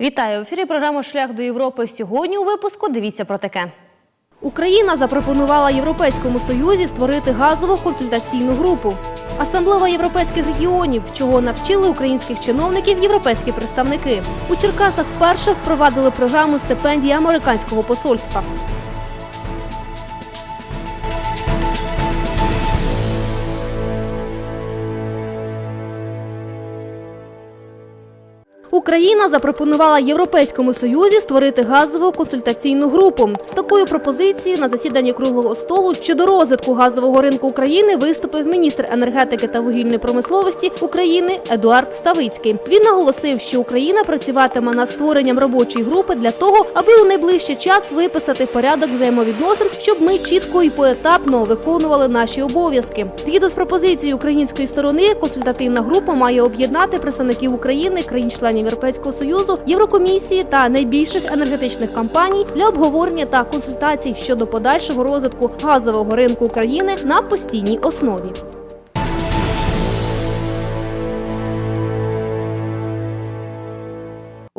Вітаю в ефірі. Програма Шлях до Європи. Сьогодні у випуску дивіться про таке. Україна запропонувала Європейському Союзі створити газову консультаційну групу. Асамблея європейських регіонів, чого навчили українських чиновників європейські представники. У Черкасах вперше впровадили програму стипендії американського посольства. Україна запропонувала Європейському Союзі створити газову консультаційну групу. Такою пропозицією на засіданні круглого столу щодо розвитку газового ринку України виступив міністр енергетики та вугільної промисловості України Едуард Ставицький. Він наголосив, що Україна працюватиме над створенням робочої групи для того, аби у найближчий час виписати порядок взаємовідносин, щоб ми чітко і поетапно виконували наші обов'язки. Згідно з пропозицією української сторони, консультативна група має об'єднати представників України, країн-членів Європейського союзу, Єврокомісії та найбільших енергетичних компаній для обговорення та консультацій щодо подальшого розвитку газового ринку України на постійній основі.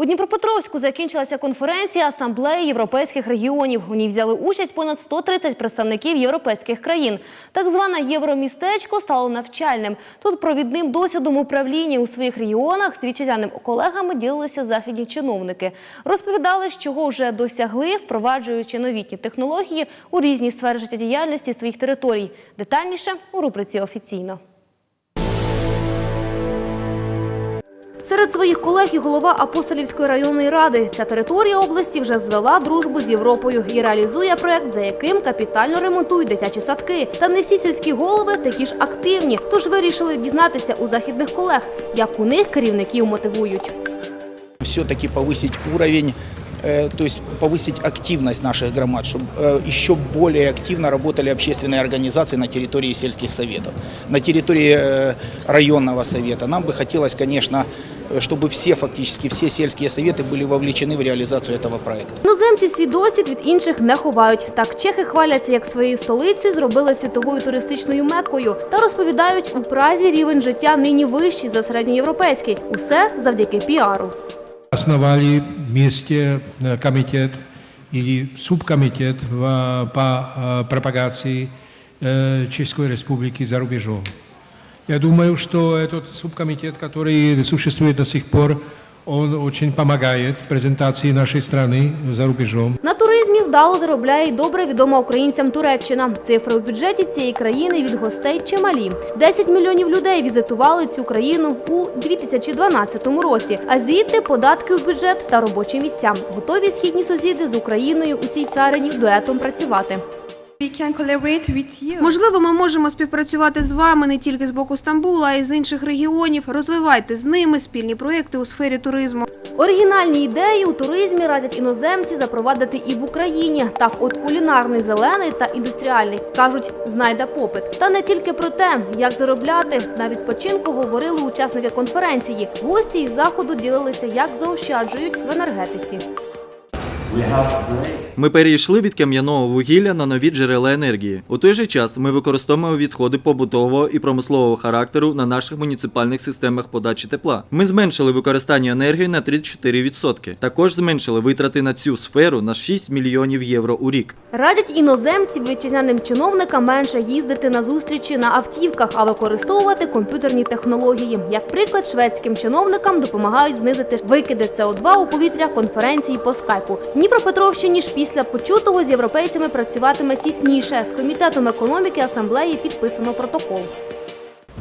У Дніпропетровську закінчилася конференція Асамблеї європейських регіонів. У ній взяли участь понад 130 представників європейських країн. Так зване євромістечко стало навчальним. Тут провідним досвідом управління у своїх регіонах з вітчизняними колегами ділилися західні чиновники. Розповідали, з чого вже досягли, впроваджуючи новітні технології у різні сфери життєдіяльності своїх територій. Детальніше у рубриці офіційно. Серед своїх колег і голова Апостолівської районної ради ця територія області вже звела дружбу з Європою і реалізує проект, за яким капітально ремонтують дитячі садки. Та не всі сільські голови такі ж активні, тож вирішили дізнатися у західних колег, як у них керівників мотивують. все-таки повысить уровень, э, то есть повысить активность наших громад, чтобы э, еще более активно работали общественные организации на территории сельских советов, на территории э, районного совета. Нам бы хотелось, конечно, э, чтобы все, фактически все сельские советы были вовлечены в реализацию этого проекта. Іноземці свій досвід від інших не ховають. Так чехи хваляться, як своєю столицею зробили світовою туристичною меккою та розповідають, у Празі рівень життя нині вищий за середньоєвропейський. Усе завдяки піару. Основали вместе э, комитет или субкомитет по э, пропагации э, Чешской Республики за рубежом. Я думаю, что этот субкомитет, который существует до сих пор, он очень помогает презентации нашей страны за рубежом. На туризмі вдало заробляє й добре відома українцям Туреччина. Цифри у бюджеті цієї країни від гостей чималі. 10 мільйонів людей візитували цю країну у 2012 році. А звідти податки в бюджет та робочі місця. Готові східні сусіди з Україною у цій царині дуетом працювати. Можливо, ми можемо співпрацювати з вами не тільки з боку Стамбула, а й з інших регіонів. Розвивайте з ними спільні проекти у сфері туризму. Оригінальні ідеї у туризмі радять іноземці запровадити і в Україні. Так, от кулінарний зелений та індустріальний кажуть, знайде попит. Та не тільки про те, як заробляти на відпочинку говорили учасники конференції. Гості із заходу ділилися, як заощаджують в енергетиці. Ми перейшли від кам'яного вугілля на нові джерела енергії. У той же час ми використовуємо відходи побутового і промислового характеру на наших муніципальних системах подачі тепла. Ми зменшили використання енергії на 34%. Також зменшили витрати на цю сферу на 6 мільйонів євро у рік. Радять іноземців вітчизняним чиновникам менше їздити на зустрічі на автівках, а використовувати комп'ютерні технології. Як приклад, шведським чиновникам допомагають знизити викиди СО2 у повітря конференції по скайпу. Дніпропетровщині ж після почутого з європейцями працюватиме тісніше. З комітетом економіки асамблеї підписано протокол.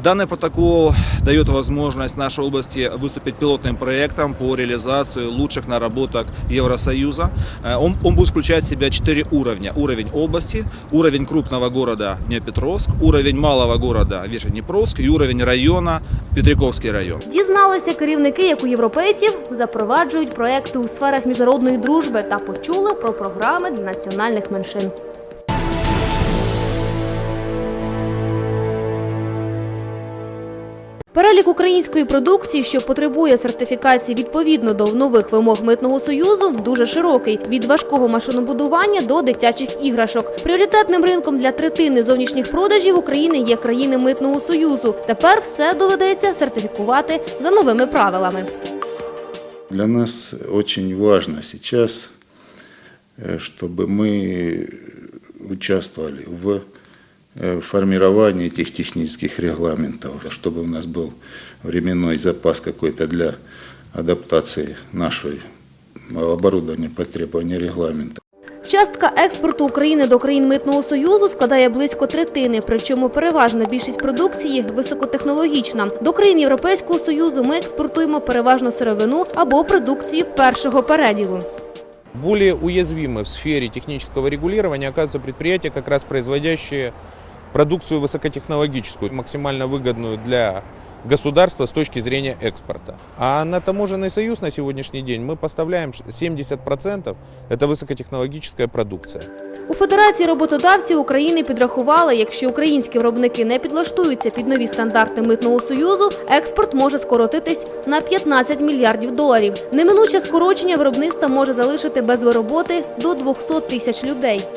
Данный протокол дает возможность нашей области выступить пилотным проектом по реализации лучших наработок Евросоюза. Э, Он, он будет включать в себя четыре уровня. Уровень области, уровень крупного города Днепропетровск, уровень малого города Верхнеднепровск и уровень района Петриковский район. Дізналися керівники, як у європейців запроваджують проекти у сферах міжнародної дружби та почули про програми для національних меншин. Перелік української продукції, що потребує сертифікації відповідно до нових вимог митного союзу, дуже широкий від важкого машинобудування до дитячих іграшок. Пріоритетним ринком для третини зовнішніх продажів України є країни митного союзу. Тепер все доведеться сертифікувати за новими правилами. Для нас очень важно сейчас, э, чтобы мы участвовали в э, формировании этих технических регламентов, чтобы у нас был временной запас какой-то для адаптации нашего оборудования под требования регламента. Частка експорту України до країн Митного Союзу складає близько третини, причому переважна більшість продукції високотехнологічна. До країн Європейського Союзу ми експортуємо переважно сировину або продукцію першого переділу. Более уязвимы в сфере технического регулирования оказываются предприятия, как раз производящие продукцию высокотехнологическую, максимально выгодную для государства с точки зрения экспорта. А на таможенный союз на сегодняшний день мы поставляем 70% это высокотехнологическая продукция. У Федерації роботодавців України підрахували, якщо українські виробники не підлаштуються під нові стандарти Митного Союзу, експорт може скоротитись на 15 мільярдів доларів. Неминуче скорочення виробництва може залишити без роботи до 200 тисяч людей.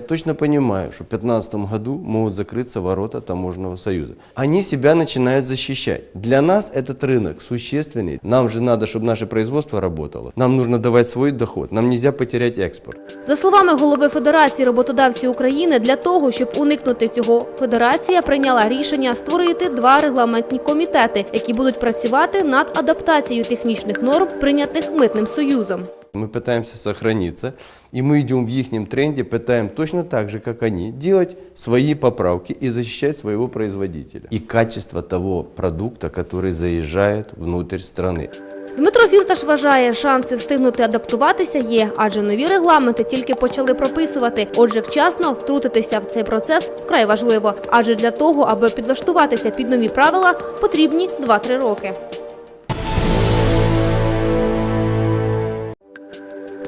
Я точно понимаю, что в 2015 году могут закрыться ворота таможенного союза. Они себя начинают защищать. Для нас этот рынок существенный. Нам же надо, чтобы наше производство работало. Нам нужно давать свой доход. Нам нельзя потерять экспорт. За словами голови Федерації роботодавців України, для того, щоб уникнути цього, федерація прийняла рішення створити два регламентні комітети, які будуть працювати над адаптацією технічних норм, прийнятих митним союзом. Мы пытаемся сохраниться, и мы идем в их тренде, пытаем точно так же, как они, делать свои поправки и защищать своего производителя. И качество того продукта, который заезжает внутрь страны. Дмитро Фірташ вважає, шанси встигнути адаптуватися є, адже нові регламенти тільки почали прописувати. Отже, вчасно втрутитися в цей процес вкрай важливо. Адже для того, аби підлаштуватися під нові правила, потрібні 2-3 роки.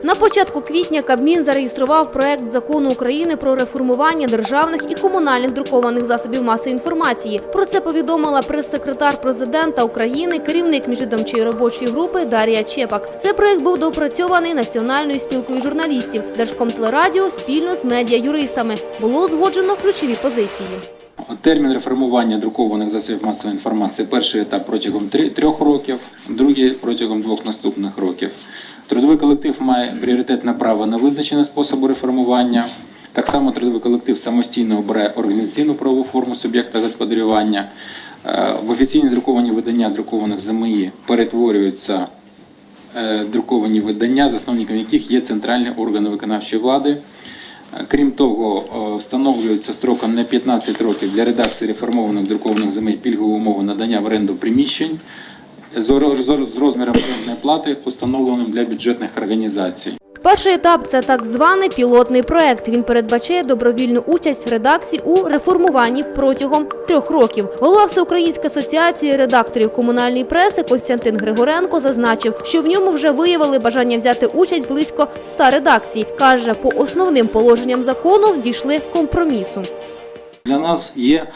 На початку квітня Кабмін зареєстрував проект закону України про реформування державних і комунальних друкованих засобів масової інформації. Про це повідомила прес-секретар президента України, керівник міжвідомчої робочої групи Дар'я Чепак. Цей проект був доопрацьований Національною спілкою журналістів, Держкомтелерадіо спільно з медіа-юристами. Було узгоджено ключові позиції. Термін реформування друкованих засобів масової інформації перший етап протягом трьох років, другий протягом двох наступних років. Трудовий колектив має пріоритетне право на визначення способу реформування. Так само трудовий колектив самостійно обирає організаційну правову форму суб'єкта господарювання. Е, В офіційні друковані видання друкованих ЗМІ перетворюються е, друковані видання, засновником яких є центральні органи виконавчої влади. Е, Крім того, встановлюється строком на 15 років для редакції реформованих друкованих земель пільгові умови надання в оренду приміщень з розміром орендної плати, установленим для бюджетних організацій. Перший етап це так званий пілотний проект. Він передбачає добровільну участь редакцій у реформуванні протягом трьох років. Голова Всеукраїнської асоціації редакторів комунальної преси Костянтин Григоренко зазначив, що в ньому вже виявили бажання взяти участь близько 100 редакцій. каже, по основним положенням закону дійшли компромісу. Для нас є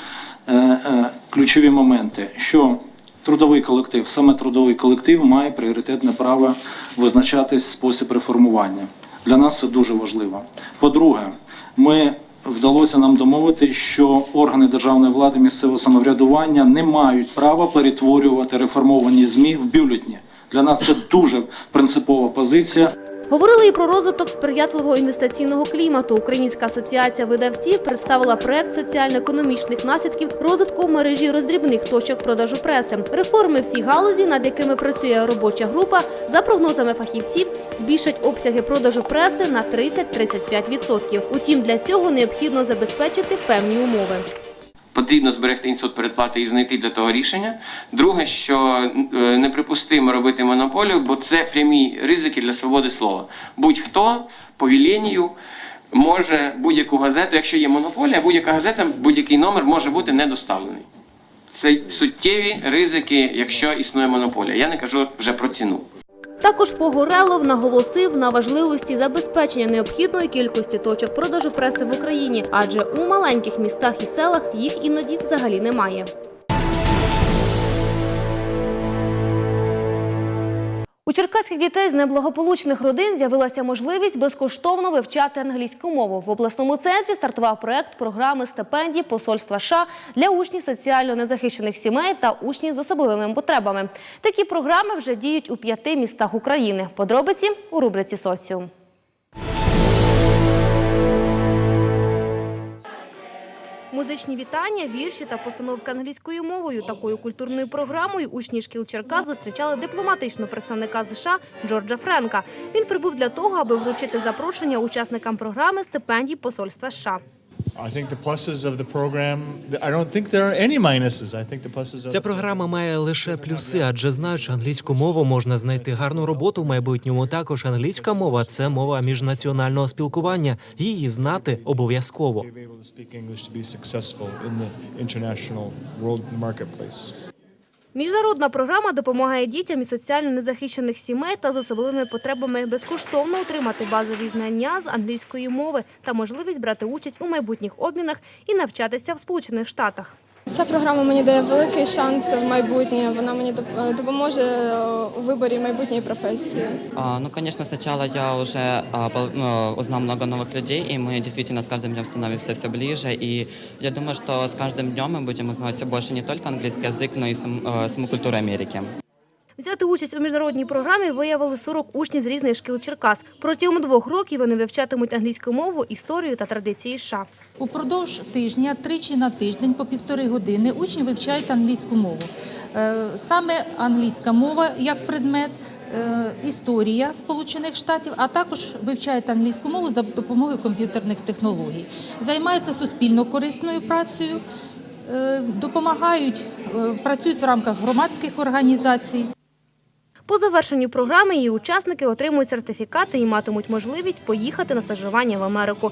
е, е, ключові моменти, що трудовий колектив, саме трудовий колектив має пріоритетне право визначати спосіб реформування. Для нас це дуже важливо. По-друге, ми вдалося нам домовити, що органи державної влади місцевого самоврядування не мають права перетворювати реформовані ЗМІ в бюлетні. Для нас це дуже принципова позиція. Говорили і про розвиток сприятливого інвестиційного клімату. Українська асоціація видавців представила проект соціально-економічних наслідків розвитку мережі роздрібних точок продажу преси. Реформи в цій галузі, над якими працює робоча група, за прогнозами фахівців, збільшать обсяги продажу преси на 30-35%. Утім, для цього необхідно забезпечити певні умови. Потрібно зберегти інститут передплати і знайти для того рішення. Друге, що е, неприпустимо робити монополію, бо це прямі ризики для свободи слова. Будь-хто по віленію може будь-яку газету, якщо є монополія, будь-яка газета, будь-який номер може бути недоставлений. Це суттєві ризики, якщо існує монополія. Я не кажу вже про ціну. Також Погорелов наголосив на важливості забезпечення необхідної кількості точок продажу преси в Україні, адже у маленьких містах і селах їх іноді взагалі немає. У черкаських дітей з неблагополучних родин з'явилася можливість безкоштовно вивчати англійську мову. В обласному центрі стартував проект програми стипендій посольства США для учнів соціально незахищених сімей та учнів з особливими потребами. Такі програми вже діють у п'яти містах України. Подробиці у рубриці «Соціум». Музичні вітання, вірші та постановка англійською мовою. Такою культурною програмою учні шкіл Черкас зустрічали дипломатичного представника США Джорджа Френка. Він прибув для того, аби вручити запрошення учасникам програми стипендій посольства США. I think the pluses of the program, I don't think there are any minuses. I think the pluses are Ця програма має лише плюси, адже знаючи англійську мову, можна знайти гарну роботу в майбутньому. Також англійська мова це мова міжнаціонального спілкування. Її знати обов'язково. Міжнародна програма допомагає дітям із соціально незахищених сімей та з особливими потребами безкоштовно отримати базові знання з англійської мови та можливість брати участь у майбутніх обмінах і навчатися в Сполучених Штатах. Ця програма мені дає великий шанс в майбутнє. Вона мені доп- допоможе е, у виборі майбутньої професії. А, Ну, конечно, сначала я уже а, пол- ну, узнал много новых людей, и мы действительно с каждым днем становимся все ближе. И я думаю, что с каждым днем мы будем узнавать все больше не только английский язык, но и сам- э, саму культуру Америки. Взяти участь у міжнародній програмі виявили 40 учнів з різних шкіл Черкас. Протягом двох років вони вивчатимуть англійську мову, історію та традиції США. Упродовж тижня, тричі на тиждень, по півтори години, учні вивчають англійську мову. Е, Саме англійська мова як предмет, е, історія Сполучених Штатів, а також вивчають англійську мову за допомогою комп'ютерних технологій. Займаються суспільно корисною працею, е, допомагають, працюють в рамках громадських організацій. По завершенню програми її учасники отримують сертифікати і матимуть можливість поїхати на стажування в Америку.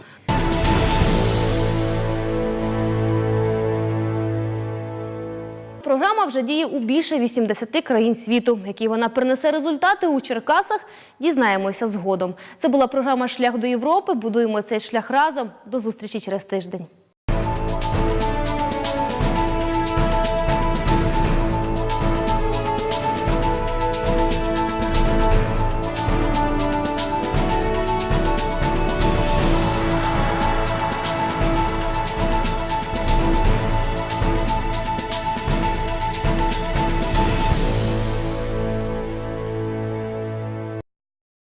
Програма вже діє у більше 80 країн світу. Які вона принесе результати у Черкасах, дізнаємося згодом. Це була програма Шлях до Європи. Будуємо цей шлях разом. До зустрічі через тиждень.